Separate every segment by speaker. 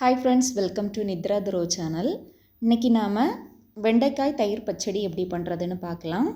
Speaker 1: Hi friends welcome to Nithra துரோ channel இன்றைக்கி நாம் வெண்டைக்காய் தயிர் பச்சடி எப்படி பண்ணுறதுன்னு பார்க்கலாம்.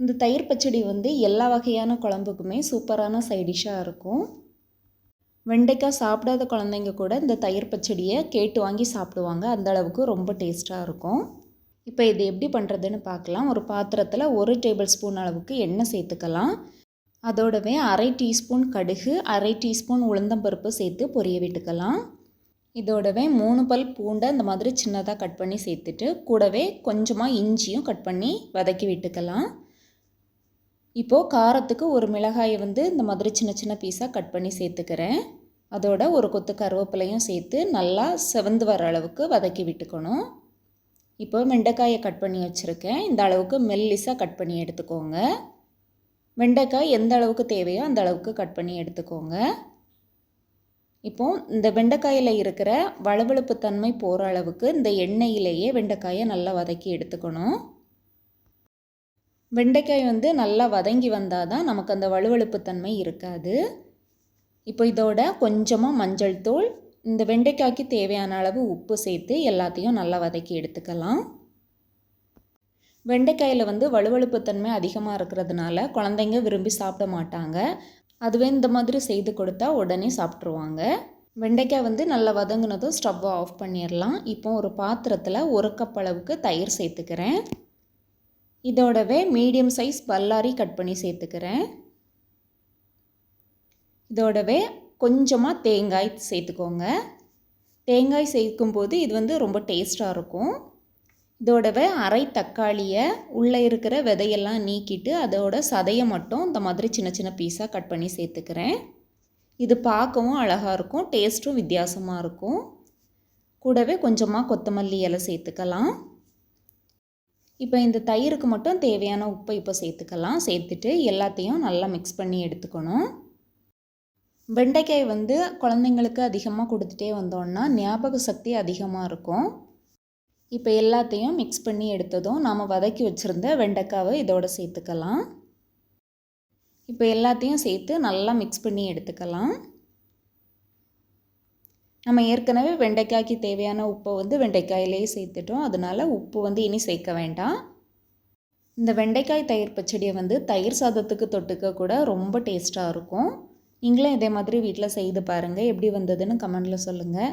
Speaker 1: இந்த தயிர் பச்சடி வந்து எல்லா வகையான குழம்புக்குமே சூப்பரான சைடிஷாக இருக்கும். வெண்டைக்காய் சாப்பிடாத குழந்தைங்க கூட இந்த தயிர் பச்சடியை கேட்டு வாங்கி சாப்பிடுவாங்க. அந்த அளவுக்கு ரொம்ப டேஸ்ட்டாக இருக்கும். இப்போ இது எப்படி பண்ணுறதுன்னு பார்க்கலாம். ஒரு பாத்திரத்தில் ஒரு டேபிள் ஸ்பூன் அளவுக்கு எண்ணெய் சேர்த்துக்கலாம். அதோடவே அரை டீஸ்பூன் கடுகு அரை டீஸ்பூன் உளுந்தம்பருப்பு சேர்த்து பொரிய விட்டுக்கலாம். இதோடவே மூணு பல் பூண்டை இந்த மாதிரி சின்னதாக கட் பண்ணி சேர்த்துட்டு கூடவே கொஞ்சமாக இஞ்சியும் கட் பண்ணி வதக்கி விட்டுக்கலாம். இப்போது காரத்துக்கு ஒரு மிளகாயை வந்து இந்த மாதிரி சின்ன சின்ன பீஸாக கட் பண்ணி சேர்த்துக்கிறேன். அதோட ஒரு கொத்து கருவேப்பிலையும் சேர்த்து நல்லா செவந்து வர அளவுக்கு வதக்கி விட்டுக்கணும். இப்போ வெண்டைக்காயை கட் பண்ணி வச்சுருக்கேன். இந்த அளவுக்கு மெல்லிஸாக கட் பண்ணி எடுத்துக்கோங்க. வெண்டைக்காய் எந்த அளவுக்கு தேவையோ அந்த அளவுக்கு கட் பண்ணி எடுத்துக்கோங்க. இப்போது இந்த வெண்டைக்காயில் இருக்கிற வளவழுப்பு தன்மை போகிற அளவுக்கு இந்த எண்ணெயிலேயே வெண்டைக்காயை நல்லா வதக்கி எடுத்துக்கணும். வெண்டைக்காய் வந்து நல்லா வதங்கி வந்தால் தான் நமக்கு அந்த வலுவழுப்பு தன்மை இருக்காது. இப்போ இதோட கொஞ்சமாக மஞ்சள் தூள் இந்த வெண்டைக்காய்க்கு தேவையான அளவு உப்பு சேர்த்து எல்லாத்தையும் நல்லா வதக்கி எடுத்துக்கலாம். வெண்டைக்காயில் வந்து வலுவழுப்பு தன்மை அதிகமாக இருக்கிறதுனால குழந்தைங்க விரும்பி சாப்பிட மாட்டாங்க. அதுவே இந்த மாதிரி செய்து கொடுத்தா உடனே சாப்பிட்ருவாங்க வெண்டைக்காய் வந்து நல்லா வதங்கினதும் ஸ்டவ்வை ஆஃப் பண்ணிடலாம். இப்போ ஒரு பாத்திரத்தில் ஒரு கப் அளவுக்கு தயிர் சேர்த்துக்கிறேன். இதோடவே மீடியம் சைஸ் பல்லாரி கட் பண்ணி சேர்த்துக்கிறேன். இதோடவே கொஞ்சமாக தேங்காய் சேர்த்துக்கோங்க. தேங்காய் சேர்க்கும்போது இது வந்து ரொம்ப டேஸ்ட்டாக இருக்கும். இதோடவே அரை தக்காளியை உள்ளே இருக்கிற விதையெல்லாம் நீக்கிட்டு அதோட சதையை மட்டும் இந்த மாதிரி சின்ன சின்ன பீஸாக கட் பண்ணி சேர்த்துக்கிறேன். இது பார்க்கவும் அழகாக இருக்கும் டேஸ்ட்டும் வித்தியாசமாக இருக்கும். கூடவே கொஞ்சமாக கொத்தமல்லி இலை சேர்த்துக்கலாம். இப்போ இந்த தயிருக்கு மட்டும் தேவையான உப்பை இப்போ சேர்த்துக்கலாம். சேர்த்துட்டு எல்லாத்தையும் நல்லா மிக்ஸ் பண்ணி எடுத்துக்கணும். வெண்டைக்காய் வந்து குழந்தைங்களுக்கு அதிகமாக கொடுத்துட்டே வந்தோன்னா ஞாபக சக்தி அதிகமாக இருக்கும். இப்போ எல்லாத்தையும் மிக்ஸ் பண்ணி எடுத்ததும் நாம் வதக்கி வச்சுருந்த வெண்டைக்காவை இதோடு சேர்த்துக்கலாம். இப்போ எல்லாத்தையும் சேர்த்து நல்லா மிக்ஸ் பண்ணி எடுத்துக்கலாம். நம்ம ஏற்கனவே வெண்டைக்காய்க்கு தேவையான உப்பை வந்து வெண்டைக்காயிலேயே சேர்த்துட்டோம். அதனால் உப்பு வந்து இனி சேர்க்க வேண்டாம். இந்த வெண்டைக்காய் தயிர் பச்சடியை வந்து தயிர் சாதத்துக்கு தொட்டுக்க கூட ரொம்ப டேஸ்ட்டாக இருக்கும். நீங்களும் இதே மாதிரி வீட்டில் செய்து பாருங்கள் எப்படி வந்ததுன்னு கமெண்டில் சொல்லுங்கள்